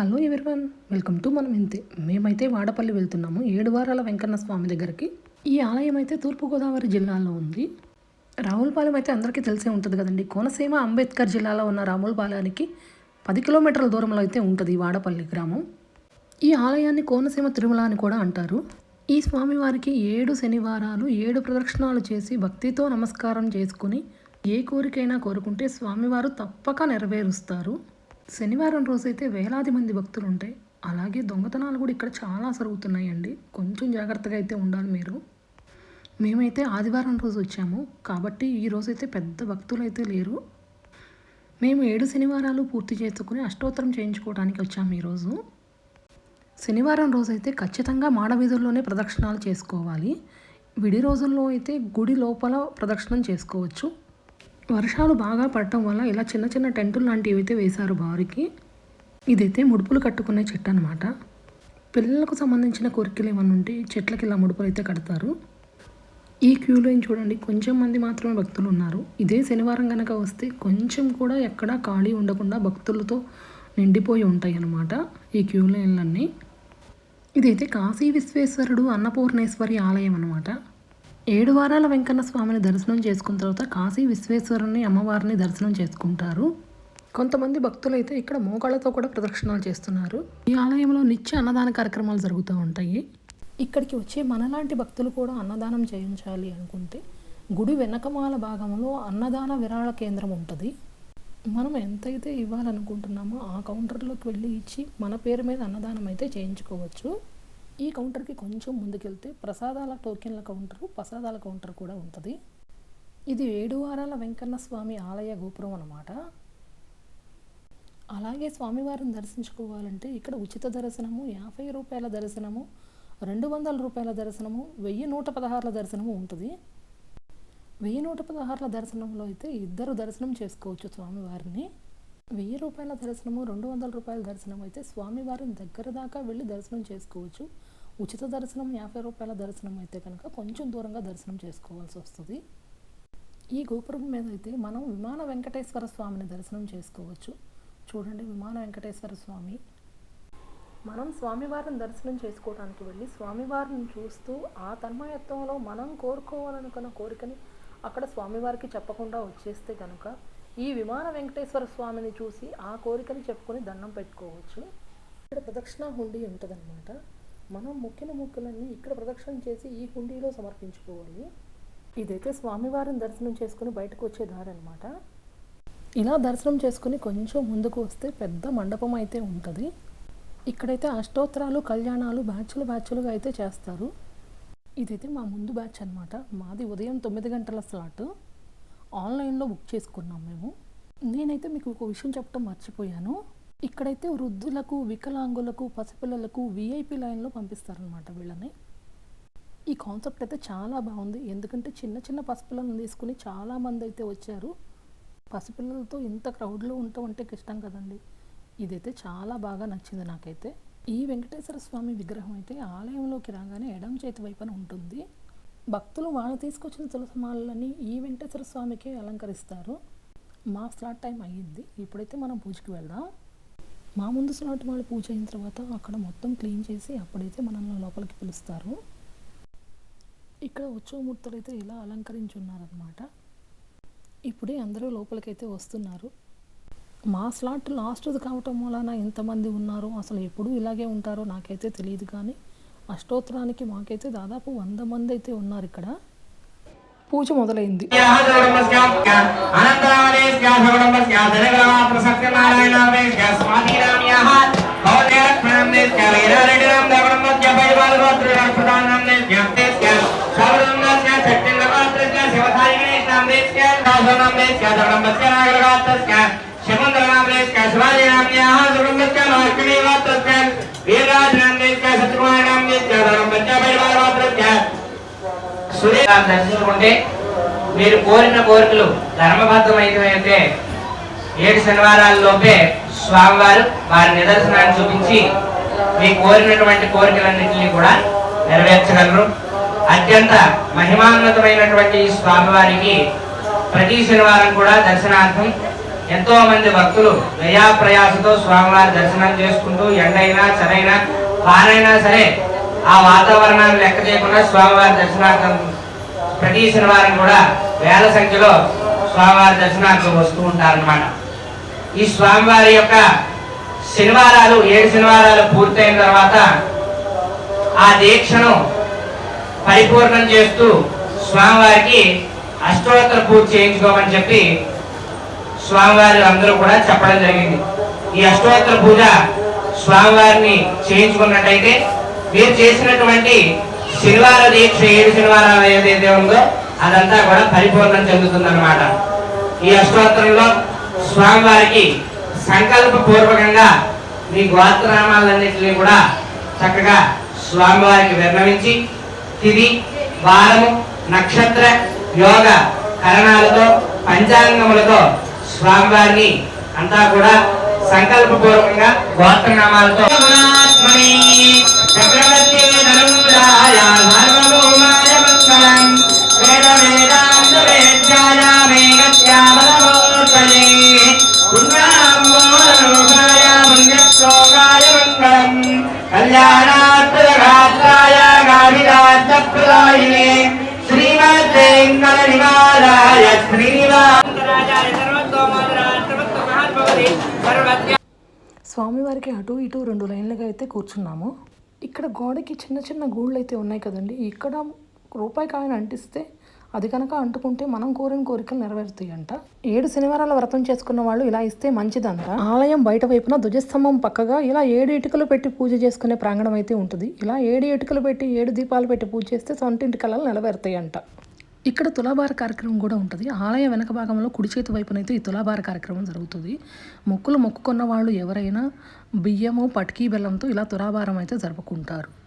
Hello everyone welcome to మనం ఇంతే. మేమైతే వాడపల్లి వెళ్తున్నాము. ఏడు వారాల వెంకన్న స్వామి దగ్గరికి. ఈ ఆలయం అయితే తూర్పుగోదావరి జిల్లాలో ఉంది. రావులపాలెం అయితే అందరికీ తెలిసే ఉంటుంది కదండి. కోనసీమ అంబేద్కర్ జిల్లాలో ఉన్న రాములపాలెనికి పది కిలోమీటర్ల దూరంలో అయితే ఉంటుంది ఈ వాడపల్లి గ్రామం. ఈ ఆలయాన్ని కోనసీమ తిరుమల అని కూడా అంటారు. ఈ స్వామివారికి ఏడు శనివారాలు ఏడు ప్రదక్షిణాలు చేసి భక్తితో నమస్కారం చేసుకుని ఏ కోరికైనా కోరుకుంటే స్వామివారు తప్పక నెరవేరుస్తారు. శనివారం రోజైతే వేలాది మంది భక్తులు ఉంటాయి అలాగే దొంగతనాలు కూడా ఇక్కడ చాలా జరుగుతున్నాయండి. కొంచెం జాగ్రత్తగా అయితే ఉండాలి మీరు. మేమైతే ఆదివారం రోజు వచ్చాము. కాబట్టి ఈ రోజైతే పెద్ద భక్తులు అయితే లేరు. మేము ఏడు శనివారాలు పూర్తి చేసుకుని అష్టోత్తరం చేయించుకోవడానికి వచ్చాము ఈరోజు శనివారం రోజైతే ఖచ్చితంగా మాడవీధుల్లోనే ప్రదక్షిణాలు చేసుకోవాలి. విడి రోజుల్లో అయితే గుడి లోపల ప్రదక్షిణం చేసుకోవచ్చు. వర్షాలు బాగా పడటం వల్ల ఇలా చిన్న చిన్న టెంటులు లాంటివి అయితే వేశారు బారికి. ఇదైతే ముడుపులు కట్టుకునే చెట్టు అనమాట పిల్లలకు సంబంధించిన కోరికలు ఏమైనా ఉంటే చెట్లకి ఇలా ముడుపులు అయితే కడతారు. ఈ క్యూలో ఏం చూడండి కొంచెం మంది మాత్రమే భక్తులు ఉన్నారు. ఇదే శనివారం కనుక వస్తే కొంచెం కూడా ఎక్కడా ఖాళీ ఉండకుండా భక్తులతో నిండిపోయి ఉంటాయి అన్నమాట ఈ క్యూ లైన్లన్నీ. ఇదైతే కాశీ విశ్వేశ్వరుడు అన్నపూర్ణేశ్వరి ఆలయం అనమాట ఏడు వారాల వెంకన్న స్వామిని దర్శనం చేసుకున్న తర్వాత కాశీ విశ్వేశ్వరుని అమ్మవారిని దర్శనం చేసుకుంటారు. కొంతమంది భక్తులు అయితే ఇక్కడ మోకాళ్ళతో కూడా ప్రదక్షిణాలు చేస్తున్నారు. ఈ ఆలయంలో నిత్య అన్నదాన కార్యక్రమాలు జరుగుతూ ఉంటాయి. ఇక్కడికి వచ్చే మనలాంటి భక్తులు కూడా అన్నదానం చేయించాలి అనుకుంటే గుడి వెనకమాల భాగంలో అన్నదాన విరాళ కేంద్రం ఉంటుంది. మనం ఎంతైతే ఇవ్వాలనుకుంటున్నామో ఆ కౌంటర్లోకి వెళ్ళి ఇచ్చి మన పేరు మీద అన్నదానం అయితే చేయించుకోవచ్చు. ఈ కౌంటర్కి కొంచెం ముందుకెళ్తే ప్రసాదాల టోకెన్ల కౌంటరు ప్రసాదాల కౌంటర్ కూడా ఉంటుంది. ఇది ఏడు వారాల వెంకన్న స్వామి ఆలయ గోపురం అన్నమాట. అలాగే స్వామివారిని దర్శించుకోవాలంటే ఇక్కడ ఉచిత దర్శనము యాభై రూపాయల దర్శనము రెండు వందల రూపాయల దర్శనము వెయ్యి నూట పదహారుల దర్శనము ఉంటుంది. వెయ్యి నూట పదహారుల దర్శనంలో అయితే ఇద్దరు దర్శనం చేసుకోవచ్చు స్వామివారిని. వెయ్యి రూపాయల దర్శనము రెండు వందల రూపాయల దర్శనం అయితే స్వామివారిని దగ్గర దాకా వెళ్ళి దర్శనం చేసుకోవచ్చు. ఉచిత దర్శనం యాభై రూపాయల దర్శనం అయితే కనుక కొంచెం దూరంగా దర్శనం చేసుకోవాల్సి వస్తుంది. ఈ గోపురం మీద అయితే మనం విమాన వెంకటేశ్వర స్వామిని దర్శనం చేసుకోవచ్చు. చూడండి విమాన వెంకటేశ్వర స్వామి. మనం స్వామివారిని దర్శనం చేసుకోవడానికి వెళ్ళి స్వామివారిని చూస్తూ ఆ తన్మయత్వంలో మనం కోరుకోవాలనుకున్న కోరికని అక్కడ స్వామివారికి చెప్పకుండా వచ్చేస్తే కనుక ఈ విమాన వెంకటేశ్వర స్వామిని చూసి ఆ కోరికని చెప్పుకొని దండం పెట్టుకోవచ్చు. ఇక్కడ ప్రదక్షిణ హుండీ ఉంటుందన్నమాట. మనం మొక్కిన మొక్కులన్నీ ఇక్కడ ప్రదక్షిణ చేసి ఈ హుండీలో సమర్పించుకోవాలి. ఇదైతే స్వామివారిని దర్శనం చేసుకుని బయటకు వచ్చే దారి అనమాట ఇలా దర్శనం చేసుకుని కొంచెం ముందుకు వస్తే పెద్ద మండపం అయితే ఉంటుంది. ఇక్కడైతే అష్టోత్తరాలు కళ్యాణాలు బ్యాచ్లు బ్యాచ్లుగా అయితే చేస్తారు. ఇదైతే మా ముందు బ్యాచ్ అనమాట మాది ఉదయం తొమ్మిది గంటల స్లాట్. ఆన్లైన్లో బుక్ చేసుకున్నాం మేము. నేనైతే మీకు ఒక విషయం చెప్పడం మర్చిపోయాను. ఇక్కడైతే వృద్ధులకు వికలాంగులకు పసిపిల్లలకు విఐపి లైన్లో పంపిస్తారనమాట వీళ్ళని. ఈ కాన్సెప్ట్ అయితే చాలా బాగుంది. ఎందుకంటే చిన్న చిన్న పసిపిల్లలను తీసుకుని చాలామంది అయితే వచ్చారు. పసిపిల్లలతో ఇంత క్రౌడ్లో ఉండటం అంటే ఇష్టం కదండి. ఇదైతే చాలా బాగా నచ్చింది నాకైతే. ఈ వెంకటేశ్వర స్వామి విగ్రహం అయితే ఆలయంలోకి రాగానే ఎడం చేతి వైపున ఉంటుంది. భక్తులు వాళ్ళు తీసుకొచ్చిన తులసమాలని ఈ వెంకటేశ్వర స్వామికే అలంకరిస్తారు. మా స్లాట్ టైం అయ్యింది ఇప్పుడైతే మనం పూజకి వెళ్దాం. మా ముందు స్లాట్ వాళ్ళు పూజ అయిన తర్వాత అక్కడ మొత్తం క్లీన్ చేసి అప్పుడైతే మనల్ని లోపలికి పిలుస్తారు. ఇక్కడ ఉత్సవమూర్తులు అయితే ఇలా అలంకరించి ఉన్నారనమాట ఇప్పుడే అందరూ లోపలికైతే వస్తున్నారు. మా స్లాట్ లాస్ట్ది కావటం వలన ఎంతమంది ఉన్నారు అసలు ఎప్పుడు ఇలాగే ఉంటారో నాకైతే తెలియదు కానీ అష్టోత్తరానికి మాకైతే దాదాపు వంద మంది అయితే ఉన్నారు ఇక్కడ. పూజ మొదలైంది. సూర్య దర్శించుకుంటే మీరు కోరిన కోరికలు ధర్మబద్ధమైతే ఏడు శనివారాల్లోపే స్వామివారు వారి నిదర్శనాన్ని చూపించి మీ కోరినటువంటి కోరికలన్నింటినీ కూడా నెరవేర్చగలరు. అత్యంత మహిమాన్వితమైనటువంటి స్వామివారికి ప్రతి శనివారం కూడా దర్శనార్థం ఎంతో మంది భక్తులు వ్యయాప్రయాసతో స్వామివారి దర్శనం చేసుకుంటూ ఎండైనా చరైనా పానైనా సరే ఆ వాతావరణాన్ని లెక్క చేయకుండా స్వామివారి దర్శనార్థం ప్రతి శనివారం కూడా వేల సంఖ్యలో స్వామివారి దర్శనార్థం వస్తూ ఉంటారన్నమాట. ఈ స్వామివారి యొక్క శనివారాలు ఏడు శనివారాలు పూర్తయిన తర్వాత ఆ దీక్షను పరిపూర్ణం చేస్తూ స్వామివారికి అష్టోత్తర పూజ చేయించుకోమని చెప్పి స్వామివారి అందరూ కూడా చెప్పడం జరిగింది. ఈ అష్టోత్తర పూజ స్వామివారిని చేయించుకున్నట్టయితే మీరు చేసినటువంటి శనివార దీక్ష ఏడు శనివారాలు ఏదైతే ఉందో అదంతా కూడా పరిపూర్ణం చెందుతుందన్నమాట. ఈ అష్టోత్తరంలో స్వామివారికి సంకల్ప పూర్వకంగా మీ గోత్రనామాలన్నింటినీ కూడా చక్కగా స్వామివారికి విన్నవించి తిది వారము నక్షత్ర యోగ కరణాలతో పంచాంగములతో స్వామివారిని అంతా కూడా సంకల్పపూర్వకంగా గోత్రనామాలతో. చక్రవర్తి స్వామివారికి అటు ఇటు రెండు లైన్లుగా అయితే కూర్చున్నాము. ఇక్కడ గోడకి చిన్న చిన్న గూళ్ళు అయితే ఉన్నాయి కదండి. ఇక్కడ రూపాయి కాయను అంటిస్తే అది కనుక అంటుకుంటే మనం కోరిన కోరికలు నెరవేరుతాయి అంట ఏడు శనివారాల వ్రతం చేసుకున్న వాళ్ళు ఇలా ఇస్తే మంచిదంట. ఆలయం బయట వైపున ధ్వజస్తంభం పక్కగా ఇలా ఏడు ఇటుకలు పెట్టి పూజ చేసుకునే ప్రాంగణం అయితే ఉంటుంది. ఇలా ఏడు ఇటుకలు పెట్టి ఏడు దీపాలు పెట్టి పూజ చేస్తే సొంటింటి కళలు నెరవేరుతాయి అంట ఇక్కడ తులాభార కార్యక్రమం కూడా ఉంటుంది. ఆలయ వెనక భాగంలో కుడి చేతి వైపునైతే ఈ తులాభార కార్యక్రమం జరుగుతుంది. మొక్కులు మొక్కుకున్న వాళ్ళు ఎవరైనా బియ్యము పటికీ బెల్లంతో ఇలా తులాభారం అయితే జరుపుకుంటారు.